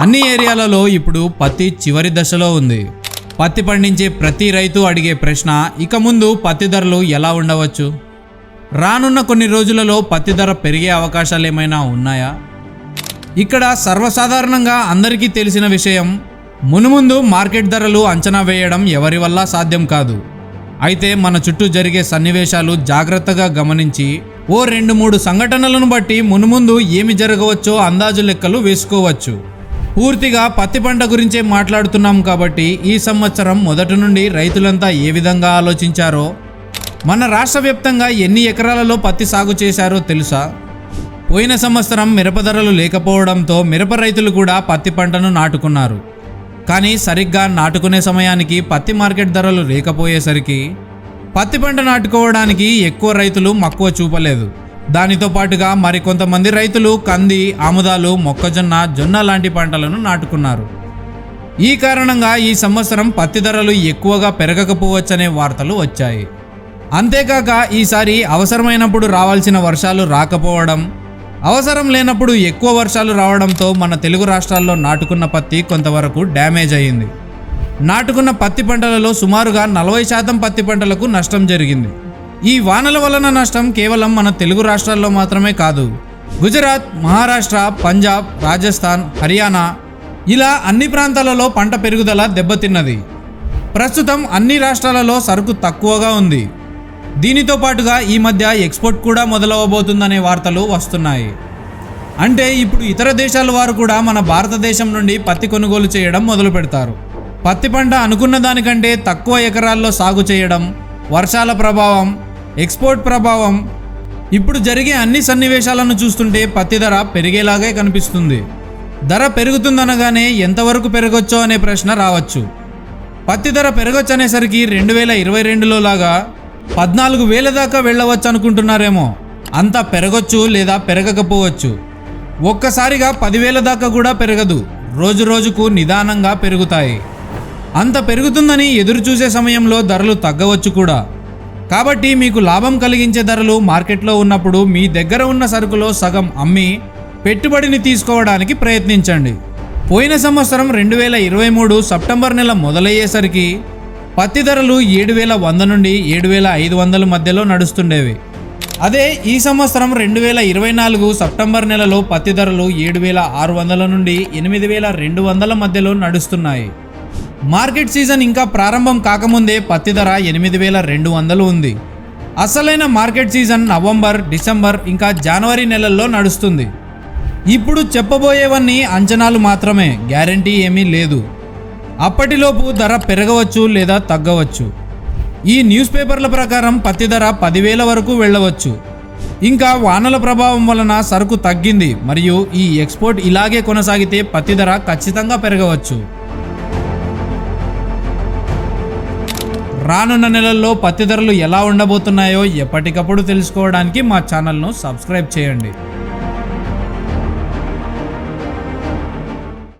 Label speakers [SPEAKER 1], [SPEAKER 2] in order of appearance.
[SPEAKER 1] అన్ని ఏరియాలలో ఇప్పుడు పత్తి చివరి దశలో ఉంది. పత్తి పండించే ప్రతి రైతు అడిగే ప్రశ్న ఇక ముందు పత్తి ధరలు ఎలా ఉండవచ్చు? రానున్న కొన్ని రోజులలో పత్తి ధర పెరిగే అవకాశాలు ఏమైనా ఉన్నాయా? ఇక్కడ సర్వసాధారణంగా అందరికీ తెలిసిన విషయం మునుముందు మార్కెట్ ధరలు అంచనా వేయడం ఎవరి వల్ల సాధ్యం కాదు. అయితే మన చుట్టూ జరిగే సన్నివేశాలు జాగ్రత్తగా గమనించి ఓ రెండు మూడు సంఘటనలను బట్టి మునుముందు ఏమి జరగవచ్చో అందాజు లెక్కలు వేసుకోవచ్చు. పూర్తిగా పత్తి పంట గురించే మాట్లాడుతున్నాం కాబట్టి ఈ సంవత్సరం మొదటి నుండి రైతులంతా ఏ విధంగా ఆలోచించారో మన రాష్ట్ర వ్యాప్తంగా ఎన్ని ఎకరాలలో పత్తి సాగు చేశారో తెలుసా? పోయిన సంవత్సరం మిరప ధరలు లేకపోవడంతో మిరప రైతులు కూడా పత్తి పంటను నాటుకున్నారు. కానీ సరిగ్గా నాటుకునే సమయానికి పత్తి మార్కెట్ ధరలు లేకపోయేసరికి పత్తి పంట నాటుకోవడానికి ఎక్కువ రైతులు మక్కువ చూపలేదు. దానితో పాటుగా మరికొంతమంది రైతులు కంది ఆముదాలు మొక్కజొన్న జొన్న లాంటి పంటలను నాటుకున్నారు. ఈ కారణంగా ఈ సంవత్సరం పత్తి ధరలు ఎక్కువగా పెరగకపోవచ్చనే వార్తలు వచ్చాయి. అంతేకాక ఈసారి అవసరమైనప్పుడు రావాల్సిన వర్షాలు రాకపోవడం అవసరం లేనప్పుడు ఎక్కువ వర్షాలు రావడంతో మన తెలుగు రాష్ట్రాల్లో నాటుకున్న పత్తి కొంతవరకు డ్యామేజ్ అయ్యింది నాటుకున్న పత్తి పంటలలో సుమారుగా నలభై శాతం పత్తి పంటలకు నష్టం జరిగింది. ఈ వానల వలన నష్టం కేవలం మన తెలుగు రాష్ట్రాల్లో మాత్రమే కాదు. గుజరాత్ మహారాష్ట్ర పంజాబ్ రాజస్థాన్ హర్యానా ఇలా అన్ని ప్రాంతాలలో పంట పెరుగుదల దెబ్బతిన్నది. ప్రస్తుతం అన్ని రాష్ట్రాలలో సరుకు తక్కువగా ఉంది. దీనితో పాటుగా ఈ మధ్య ఎక్స్పోర్ట్ కూడా మొదలవబోతుందనే వార్తలు వస్తున్నాయి. అంటే ఇప్పుడు ఇతర దేశాల వారు కూడా మన భారతదేశం నుండి పత్తి కొనుగోలు చేయడం మొదలు పెడతారు. పత్తి పంట అనుకున్న దానికంటే తక్కువ ఎకరాల్లో సాగు చేయడం వర్షాల ప్రభావం ఎక్స్పోర్ట్ ప్రభావం. ఇప్పుడు జరిగే అన్ని సన్నివేశాలను చూస్తుంటే పత్తి ధర పెరిగేలాగే కనిపిస్తుంది. ధర పెరుగుతుందనగానే ఎంతవరకు పెరగొచ్చో అనే ప్రశ్న రావచ్చు. పత్తి ధర పెరగొచ్చు అనేసరికి రెండు వేల ఇరవై రెండులో లాగా పద్నాలుగు వేల దాకా వెళ్ళవచ్చు అనుకుంటున్నారేమో. అంత పెరగొచ్చు లేదా పెరగకపోవచ్చు. ఒక్కసారిగా పదివేల దాకా కూడా పెరగదు. రోజు రోజుకు నిదానంగా పెరుగుతాయి. అంత పెరుగుతుందని ఎదురు చూసే సమయంలో ధరలు తగ్గవచ్చు కూడా. కాబట్టి మీకు లాభం కలిగించే ధరలు మార్కెట్లో ఉన్నప్పుడు మీ దగ్గర ఉన్న సరుకులో సగం అమ్మి పెట్టుబడిని తీసుకోవడానికి ప్రయత్నించండి. పోయిన సంవత్సరం రెండు వేల ఇరవై మూడు సెప్టెంబర్ నెల మొదలయ్యేసరికి పత్తి ధరలు ఏడు వేల వంద నుండి ఏడు వేల ఐదు వందల మధ్యలో నడుస్తుండేవి. అదే ఈ సంవత్సరం రెండు వేల ఇరవై నాలుగు సెప్టెంబర్ నెలలో పత్తి ధరలు ఏడు వేల ఆరు వందల నుండి ఎనిమిది వేల రెండు వందల మధ్యలో నడుస్తున్నాయి. మార్కెట్ సీజన్ ఇంకా ప్రారంభం కాకముందే పత్తి ధర ఎనిమిది వేల రెండు వందలు ఉంది. అసలైన మార్కెట్ సీజన్ నవంబర్ డిసెంబర్ ఇంకా జనవరి నెలల్లో నడుస్తుంది. ఇప్పుడు చెప్పబోయేవన్నీ అంచనాలు మాత్రమే గ్యారంటీ ఏమీ లేదు. అప్పటిలోపు ధర పెరగవచ్చు లేదా తగ్గవచ్చు. ఈ న్యూస్ పేపర్ల ప్రకారం పత్తి ధర పదివేల వరకు వెళ్ళవచ్చు. ఇంకా వానల ప్రభావం వలన సరుకు తగ్గింది మరియు ఈ ఎక్స్పోర్ట్ ఇలాగే కొనసాగితే పత్తి ధర ఖచ్చితంగా పెరగవచ్చు. రానున్న నెలల్లో పత్తి ధరలు ఎలా ఉండబోతున్నాయో ఎప్పటికప్పుడు తెలుసుకోవడానికి మా ఛానల్ను సబ్స్క్రైబ్ చేయండి.